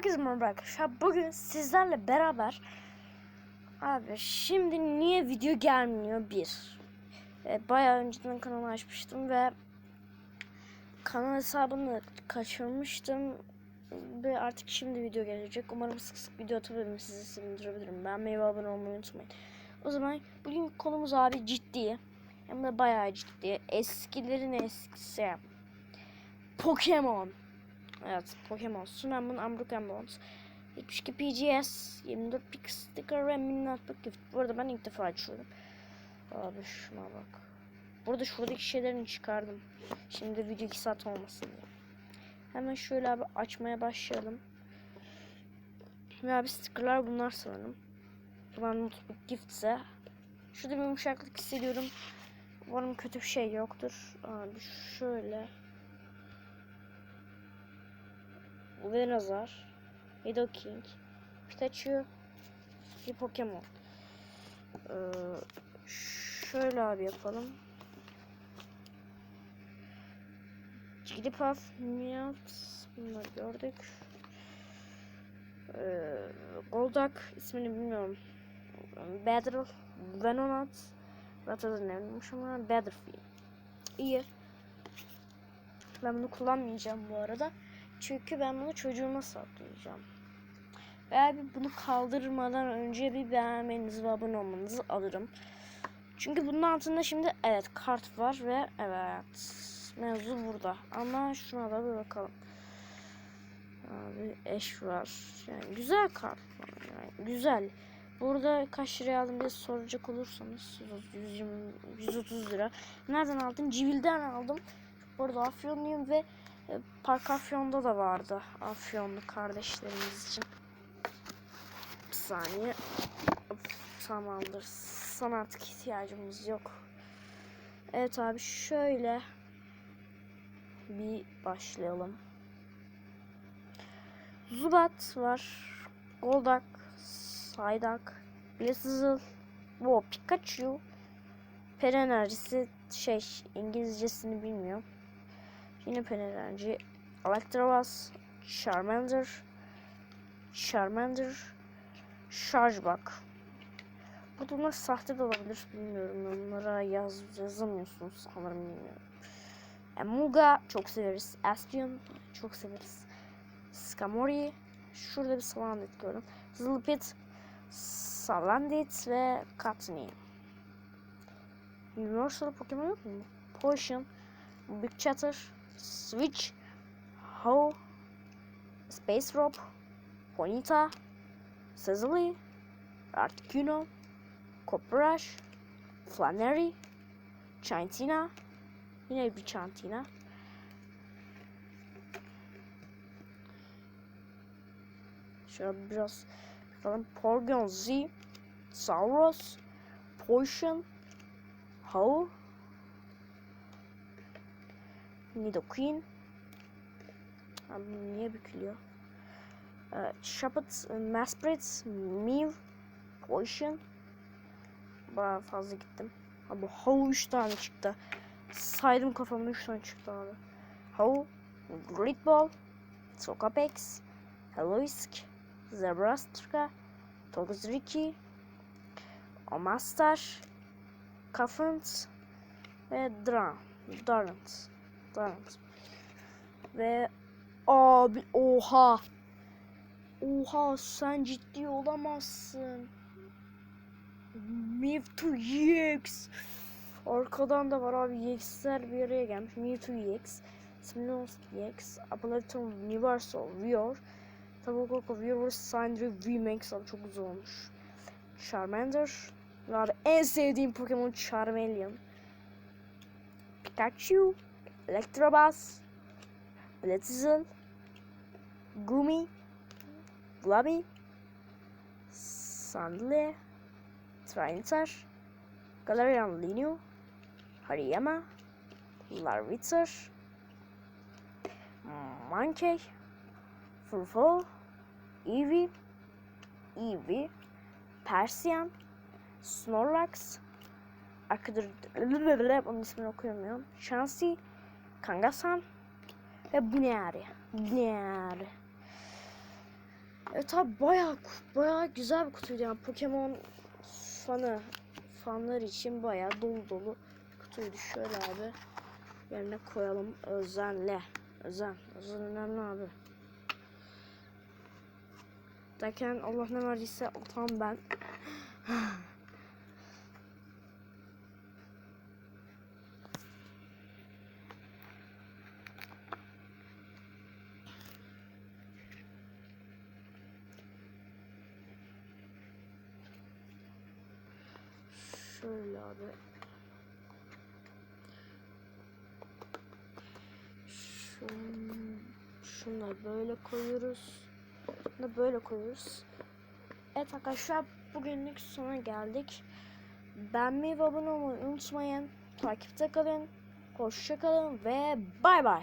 Herkese merhaba arkadaşlar. Bugün sizlerle beraber abi şimdi niye video gelmiyor bir. E, bayağı önceden kanalı açmıştım ve kanal hesabını kaçırmıştım ve artık şimdi video gelecek. Umarım sık sık video atabilirim sizi sevindirebilirim. Ben meyve abone olmayı unutmayın. O zaman bugün konumuz abi ciddi. Hem de bayağı ciddi. Eskilerin eskisi. Pokemon. Evet Pokemon. Tsunami Ambruk Ambulance. 72 PGS. 24 Pix Sticker ve Minnatlık Gift. Bu arada ben ilk defa açıyorum. Abi şuna bak. Burada şuradaki şeylerini çıkardım. Şimdi video 2 saat olmasın diye. Hemen şöyle abi açmaya başlayalım. Ve abi stickerlar bunlar sanırım. Bunlar notebook giftse. Şurada bir yumuşaklık hissediyorum. Umarım kötü bir şey yoktur. Abi şöyle. Venusaur, Nidoking, Pikachu, bir Pokemon. Ee, şöyle abi yapalım. Jigglypuff, Meowth, bunları gördük. Ee, Golduck, ismini bilmiyorum. Battle, Venonat, Rataz'ın neymiş ama Battlefield. İyi. Ben bunu kullanmayacağım bu arada. Çünkü ben bunu çocuğuma saklayacağım. Ve abi bunu kaldırmadan önce bir beğenmenizi ve abone olmanızı alırım. Çünkü bunun altında şimdi evet kart var ve evet mevzu burada. Ama şuna da bir bakalım. Abi eş var. Yani güzel kart. Yani güzel. Burada kaç liraya aldım diye soracak olursanız 120, 130 lira. Nereden aldım? Civil'den aldım. Bu arada Afyonluyum ve Park Afyon'da da vardı. Afyonlu kardeşlerimiz için. Bir saniye. Tamamdır. Sana artık ihtiyacımız yok. Evet abi şöyle bir başlayalım. Zubat var. Goldak, Saydak, Blazizel, Wo, Pikachu. Per enerjisi şey İngilizcesini bilmiyorum. Yine pen enerji. Electabuzz, Charmander, Charmander, Chargeback. Bu bunlar sahte de olabilir bilmiyorum. Onlara yaz, yazamıyorsunuz sanırım bilmiyorum. Emuga çok severiz. Astion çok severiz. Skamori. Şurada bir Salandit gördüm. Zilpit, Salandit ve Katni. Universal Pokemon yok mu? Potion, Big Chatter, Switch, Ho, Space Rob, Ponyta, Cecily, Articuno, Coprash, Flannery, Chantina, yine bir Chantina. Şöyle biraz bakalım. Porygon Z, Sauros, Potion, Ho, Nidoqueen. Abi niye bükülüyor? Ee, Shuppet, Masprit, Mew, Potion. Bayağı fazla gittim. Abi How 3 tane çıktı. Saydım kafamda 3 tane çıktı abi. How, Great Ball, Tokapex, Heloisk, Zebrastra, Togzriki, Omastar, Cuffant ve Dran. Darant. Darant. Ve abi oha. Oha sen ciddi olamazsın. Mewtwo EX. Arkadan da var abi EX'ler bir araya gelmiş. Mewtwo EX. Similos EX. Apelaton Universal Vior. Tabakoko Vior Sandry VMAX abi çok güzel olmuş. Charmander. Abi en sevdiğim Pokemon Charmeleon. Pikachu. Electabuzz. Blitzle. Gumi. Blobby. Sandle. Trainter. Galarian Lineo. Hariyama. Larvitzer. Monkey. Furfo. Eevee. Eevee. Persian. Snorlax. Arkadaşlar onun ismini okuyamıyorum. Chansey. Kangasan. Ve Buneari. Buneari. Evet abi bayağı bayağı güzel bir kutuydu yani Pokemon fanı fanlar için bayağı dolu dolu kutuydu. Şöyle abi yerine koyalım özenle. Özen. Özen önemli abi. Derken Allah ne verdiyse tam ben. Şöyle abi. Şun, şunları böyle koyuyoruz. Bunu böyle koyuyoruz. Evet arkadaşlar bugünlük sona geldik. Beğenmeyi ve abone olmayı unutmayın. Takipte kalın. Hoşça kalın ve bay bay.